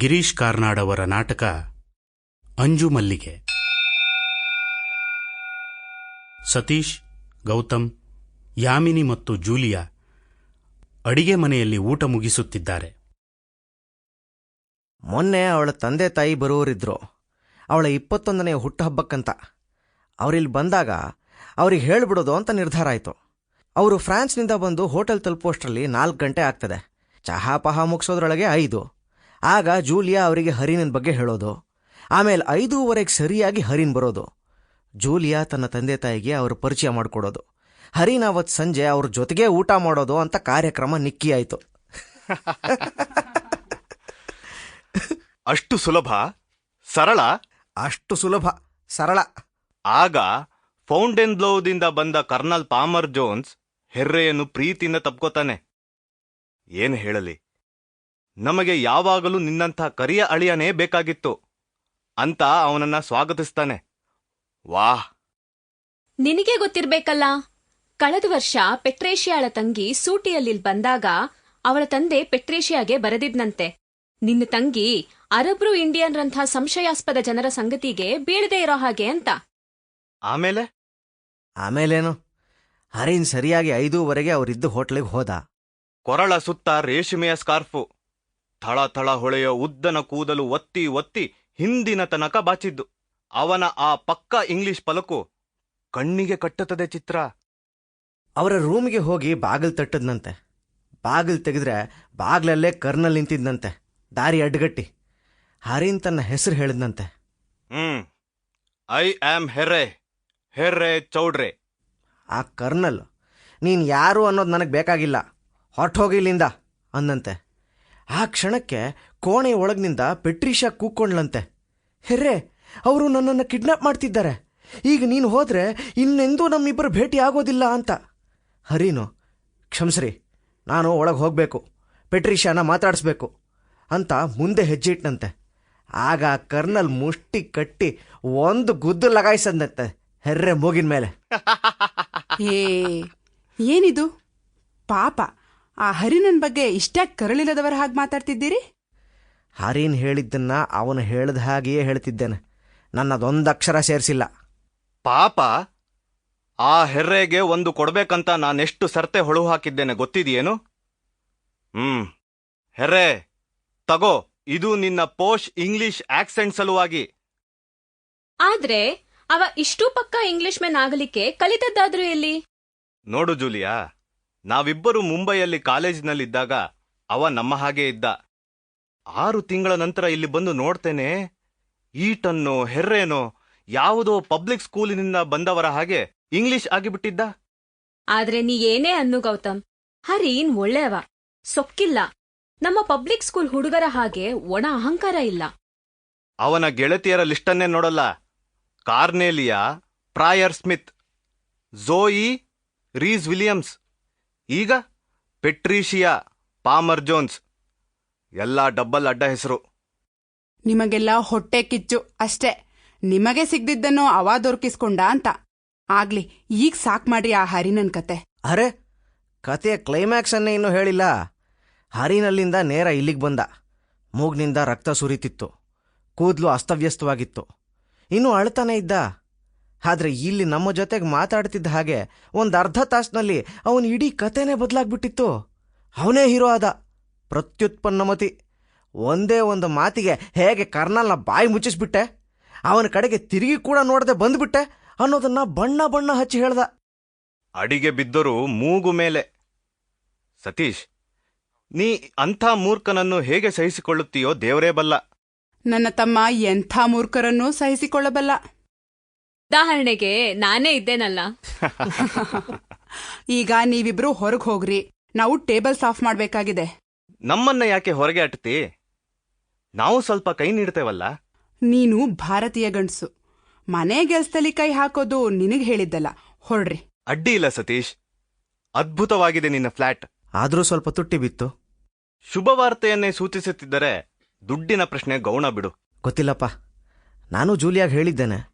ಗಿರೀಶ್ ಕಾರ್ನಾಡ್ ಅವರ ನಾಟಕ ಅಂಜು ಮಲ್ಲಿಗೆ. ಸತೀಶ್, ಗೌತಮ್, ಯಾಮಿನಿ ಮತ್ತು ಜೂಲಿಯಾ ಅಡಿಗೆ ಮನೆಯಲ್ಲಿ ಊಟ ಮುಗಿಸುತ್ತಿದ್ದಾರೆ. ಮೊನ್ನೆ ಅವಳ ತಂದೆ ತಾಯಿ ಬರುವವರಿದ್ರು. ಅವಳ ಇಪ್ಪತ್ತೊಂದನೇ ಹುಟ್ಟುಹಬ್ಬಕ್ಕಂತ. ಅವರಿಲ್ಲಿ ಬಂದಾಗ ಅವ್ರಿಗೆ ಹೇಳ್ಬಿಡೋದು ಅಂತ ನಿರ್ಧಾರ ಆಯಿತು. ಅವರು ಫ್ರಾನ್ಸ್ನಿಂದ ಬಂದು ಹೋಟೆಲ್ ತಲುಪುವಷ್ಟರಲ್ಲಿ ನಾಲ್ಕು ಗಂಟೆ ಆಗ್ತದೆ. ಚಹಾ ಪಹಾ ಮುಗಿಸೋದ್ರೊಳಗೆ ಐದು. ಆಗ ಜೂಲಿಯಾ ಅವರಿಗೆ ಹರಿನನ್ ಬಗ್ಗೆ ಹೇಳೋದು. ಆಮೇಲೆ ಐದೂವರೆಗೆ ಸರಿಯಾಗಿ ಹರಿನ್ ಬರೋದು. ಜೂಲಿಯಾ ತನ್ನ ತಂದೆ ತಾಯಿಗೆ ಅವ್ರ ಪರಿಚಯ ಮಾಡಿಕೊಡೋದು. ಹರಿನ್ ಅವತ್ತು ಸಂಜೆ ಅವ್ರ ಜೊತೆಗೆ ಊಟ ಮಾಡೋದು ಅಂತ ಕಾರ್ಯಕ್ರಮ ನಿಕ್ಕಿ ಆಯಿತು. ಅಷ್ಟು ಸುಲಭ? ಸರಳ? ಅಷ್ಟು ಸುಲಭ. ಸರಳ. ಆಗ ಫೌಂಟೇನ್ ಬ್ಲೋದಿಂದ ಬಂದ ಕರ್ನಲ್ ಪಾಮರ್ ಜೋನ್ಸ್ ಹೆರ್ರೆಯನ್ನು ಪ್ರೀತಿಯಿಂದ ತಪ್ಕೋತಾನೆ. ಏನು ಹೇಳಲಿ? ನಮಗೆ ಯಾವಾಗಲೂ ನಿನ್ನಂಥ ಕರಿಯ ಅಳಿಯನೇ ಬೇಕಾಗಿತ್ತು. ಅಂತ ಅವನನ್ನ ಸ್ವಾಗತಿಸ್ತಾನೆ. ವಾಹ್! ನಿನಗೆ ಗೊತ್ತಿರ್ಬೇಕಲ್ಲ ಕಳೆದ ವರ್ಷ ಪೆಟ್ರೇಷಿಯಾಳ ತಂಗಿ ಸೂಟಿಯಲ್ಲಿ ಬಂದಾಗ ಅವಳ ತಂದೆ ಪೆಟ್ರೇಷಿಯಾಗೆ ಬರೆದಿದ್ನಂತೆ. ನಿನ್ನ ತಂಗಿ ಅರಬ್ರು ಇಂಡಿಯನ್ರಂಥ ಸಂಶಯಾಸ್ಪದ ಜನರ ಸಂಗತಿಗೆ ಬೀಳದೇ ಇರೋ ಹಾಗೆ ಅಂತ. ಆಮೇಲೆ? ಆಮೇಲೇನು? ಹರಿನ್ ಸರಿಯಾಗಿ ಐದೂವರೆಗೆ ಅವರಿದ್ದ ಹೋಟ್ಲಿಗೆ ಹೋದ. ಕೊರಳ ಸುತ್ತ ರೇಷ್ಮೆಯ ಸ್ಕಾರ್ಫು. ಥಳ ಹೊಳೆಯ ಹೊಳೆಯೋ ಉದ್ದನ ಕೂದಲು ಒತ್ತಿ ಒತ್ತಿ ಹಿಂದಿನ ತನಕ ಬಾಚಿದ್ದು. ಅವನ ಆ ಪಕ್ಕ ಇಂಗ್ಲಿಷ್ ಪಲಕು ಕಣ್ಣಿಗೆ ಕಟ್ಟುತ್ತದೆ ಚಿತ್ರ. ಅವರ ರೂಮಿಗೆ ಹೋಗಿ ಬಾಗಿಲು ತಟ್ಟದ್ನಂತೆ. ಬಾಗಿಲು ತೆಗೆದ್ರೆ ಬಾಗಿಲಲ್ಲೇ ಕರ್ನಲ್ ನಿಂತಿದ್ನಂತೆ ದಾರಿ ಅಡ್ಗಟ್ಟಿ ಹರಿನ್ ತನ್ನ ಹೆಸರು ಹೇಳಿದ್ನಂತೆ. ಹ್ಮ್ I am Harry Harry Chowdhury. ಆ ಕರ್ನಲ್ ನೀನು ಯಾರು ಅನ್ನೋದು ನನಗೆ ಬೇಕಾಗಿಲ್ಲ ಹೊರ್ಟೋಗಿ ಇಲ್ಲಿಂದ ಅಂದಂತೆ. ಆ ಕ್ಷಣಕ್ಕೆ ಕೋಣೆ ಒಳಗಿನಿಂದ ಪೆಟ್ರಿಷಾ ಕೂಕ್ಕೊಂಡ್ಲಂತೆ ಹೆರ್ರೆ, ಅವರು ನನ್ನನ್ನು ಕಿಡ್ನಾಪ್ ಮಾಡ್ತಿದ್ದಾರೆ. ಈಗ ನೀನು ಹೋದ್ರೆ ಇನ್ನೆಂದೂ ನಮ್ಮಿಬ್ಬರು ಭೇಟಿ ಆಗೋದಿಲ್ಲ ಅಂತ. ಹರಿನು, ಕ್ಷಮ್ಸ್ರಿ, ನಾನು ಒಳಗೆ ಹೋಗಬೇಕು. ಪೆಟ್ರಿಷಾನ ಮಾತಾಡಿಸ್ಬೇಕು ಅಂತ ಮುಂದೆ ಹೆಜ್ಜೆ ಇಟ್ನಂತೆ ಆಗ ಕರ್ನಲ್ ಮುಷ್ಟಿ ಕಟ್ಟಿ ಒಂದು ಗುದ್ದು ಲಗಾಯಿಸದಂತೆ ಹೆರ್ರೆ, ಮೂಗಿನ ಮೇಲೆ. ಏನಿದು? ಪಾಪ. ಆ ಹರಿನನ್ ಬಗ್ಗೆ ಇಷ್ಟ್ಯಾಕ್ ಕರಳಿಲ್ಲದವರ ಹಾಗೆ ಮಾತಾಡ್ತಿದ್ದೀರಿ? ಹರಿನ್ ಹೇಳಿದ್ದನ್ನ ಅವನು ಹೇಳ್ದ ಹಾಗೆಯೇ ಹೇಳ್ತಿದ್ದೇನೆ. ನನ್ನದೊಂದು ಅಕ್ಷರ ಸೇರಿಸಿಲ್ಲ. ಪಾಪ ಆ ಹೆರ್ರೆಗೆ ಒಂದು ಕೊಡ್ಬೇಕಂತ ನಾನೆಷ್ಟು ಸರ್ತೆ ಹೊಳು ಹಾಕಿದ್ದೇನೆ ಗೊತ್ತಿದೆಯೇನು? ಹ್ಮ್. ಹೆರ್ರೆ ತಗೋ ಇದು ನಿನ್ನ ಪೋಷ್ ಇಂಗ್ಲಿಷ್ ಆಕ್ಸೆಂಟ್ ಸಲುವಾಗಿ. ಆದ್ರೆ ಅವ ಇಷ್ಟು ಪಕ್ಕ ಇಂಗ್ಲಿಷ್ ಮೆನ್ ಆಗಲಿಕ್ಕೆ ಕಲಿತದ್ದಾದ್ರೂ ಎಲ್ಲಿ? ನೋಡು ಜೂಲಿಯಾ ನಾವಿಬ್ಬರು ಮುಂಬೈಯಲ್ಲಿ ಕಾಲೇಜಿನಲ್ಲಿದ್ದಾಗ ಅವ ನಮ್ಮ ಹಾಗೆ ಇದ್ದ. ಆರು ತಿಂಗಳ ನಂತರ ಇಲ್ಲಿ ಬಂದು ನೋಡ್ತೇನೆ ಈಟನ್ನೋ ಹೆರ್ರೇನೋ ಯಾವುದೋ ಪಬ್ಲಿಕ್ ಸ್ಕೂಲಿನಿಂದ ಬಂದವರ ಹಾಗೆ ಇಂಗ್ಲಿಷ್ ಆಗಿಬಿಟ್ಟಿದ್ದ. ಆದ್ರೆ ನೀ ಏನೇ ಅನ್ನು ಗೌತಮ್ ಹರೀನ್ ಒಳ್ಳೆಯವ ಸೊಕ್ಕಿಲ್ಲ. ನಮ್ಮ ಪಬ್ಲಿಕ್ ಸ್ಕೂಲ್ ಹುಡುಗರ ಹಾಗೆ ಒಣ ಅಹಂಕಾರ ಇಲ್ಲ. ಅವನ ಗೆಳತಿಯರ ಲಿಸ್ಟನ್ನೇ ನೋಡಲ್ಲ. Cornelia Pryor Smith Zoe Reese Williams. ಈಗ ಪೆಟ್ರೀಷಿಯಾ ಪಾಮರ್ ಜೋನ್ಸ್. ಎಲ್ಲ ಡಬ್ಬಲ್ ಅಡ್ಡ ಹೆಸರು. ನಿಮಗೆಲ್ಲ ಹೊಟ್ಟೆ ಕಿಚ್ಚು ಅಷ್ಟೇ. ನಿಮಗೆ ಸಿಗ್ದಿದ್ದನ್ನು ಅವ ದೊರಕಿಸ್ಕೊಂಡ ಅಂತ. ಆಗ್ಲಿ ಈಗ ಸಾಕ್ ಮಾಡ್ರಿ ಆ ಹರಿನನ್ ಕತೆ. ಅರೆ ಕತೆಯ ಕ್ಲೈಮ್ಯಾಕ್ಸ್ ಅನ್ನೇ ಇನ್ನೂ ಹೇಳಿಲ್ಲ. ಹರಿನಲ್ಲಿಂದ ನೇರ ಇಲ್ಲಿಗೆ ಬಂದ. ಮೂಗ್ನಿಂದ ರಕ್ತ ಸುರಿತಿತ್ತು. ಕೂದಲು ಅಸ್ತವ್ಯಸ್ತವಾಗಿತ್ತು. ಇನ್ನೂ ಅಳ್ತಾನೆ ಇದ್ದ. ಆದ್ರೆ ಇಲ್ಲಿ ನಮ್ಮ ಜೊತೆಗೆ ಮಾತಾಡ್ತಿದ್ದ ಹಾಗೆ ಒಂದು ಅರ್ಧ ತಾಸಿನಲ್ಲಿ ಅವನ ಇಡೀ ಕಥೆನೇ ಬದಲಾಗ್ಬಿಟ್ಟಿತ್ತು. ಅವನೇ ಹೀರೋ ಆದ. ಪ್ರತ್ಯುತ್ಪನ್ನಮತಿ. ಒಂದೇ ಒಂದು ಮಾತಿಗೆ ಹೇಗೆ ಕರ್ನಲ್ನ ಬಾಯಿ ಮುಚ್ಚಿಸ್ಬಿಟ್ಟೆ? ಅವನ ಕಡೆಗೆ ತಿರುಗಿ ಕೂಡ ನೋಡದೆ ಬಂದ್ಬಿಟ್ಟೆ ಅನ್ನೋದನ್ನ ಬಣ್ಣ ಬಣ್ಣ ಹಚ್ಚಿ ಹೇಳ್ದ. ಅಡಿಗೆ ಬಿದ್ದರೂ ಮೂಗು ಮೇಲೆ. ಸತೀಶ್ ನೀ ಅಂಥ ಮೂರ್ಖನನ್ನು ಹೇಗೆ ಸಹಿಸಿಕೊಳ್ಳುತ್ತೀಯೋ ದೇವರೇ ಬಲ್ಲ. ನನ್ನ ತಮ್ಮ ಎಂಥ ಮೂರ್ಖರನ್ನೂ ಸಹಿಸಿಕೊಳ್ಳಬಲ್ಲ. ಉದಾಹರಣೆಗೆ ನಾನೇ ಇದ್ದೇನಲ್ಲ. ಈಗ ನೀವಿಬ್ರು ಹೊರಗೆ ಹೋಗ್ರಿ. ನಾವು ಟೇಬಲ್ ಸಾಫ್ ಮಾಡ್ಬೇಕಾಗಿದೆ. ನಮ್ಮನ್ನ ಯಾಕೆ ಹೊರಗೆ ಅಟ್ತಿ ನಾವು ಸ್ವಲ್ಪ ಕೈ ನೀಡ್ತೇವಲ್ಲ? ನೀನು ಭಾರತೀಯ ಗಂಡ್ಸು. ಮನೆ ಗೆಲ್ಸದಲ್ಲಿ ಕೈ ಹಾಕೋದು ನಿನಗ್ ಹೇಳಿದ್ದಲ್ಲ. ಹೊರಡ್ರಿ. ಅಡ್ಡಿ ಇಲ್ಲ ಸತೀಶ್. ಅದ್ಭುತವಾಗಿದೆ ನಿನ್ನ ಫ್ಲಾಟ್. ಆದರೂ ಸ್ವಲ್ಪ ತುಟ್ಟಿ ಬಿತ್ತು. ಶುಭವಾರ್ತೆಯನ್ನೇ ಸೂಚಿಸುತ್ತಿದ್ದರೆ ದುಡ್ಡಿನ ಪ್ರಶ್ನೆ ಗೌಣ ಬಿಡು. ಗೊತ್ತಿಲ್ಲಪ್ಪ. ನಾನು ಜೂಲಿಯಾಗ್ ಹೇಳಿದ್ದೇನೆ.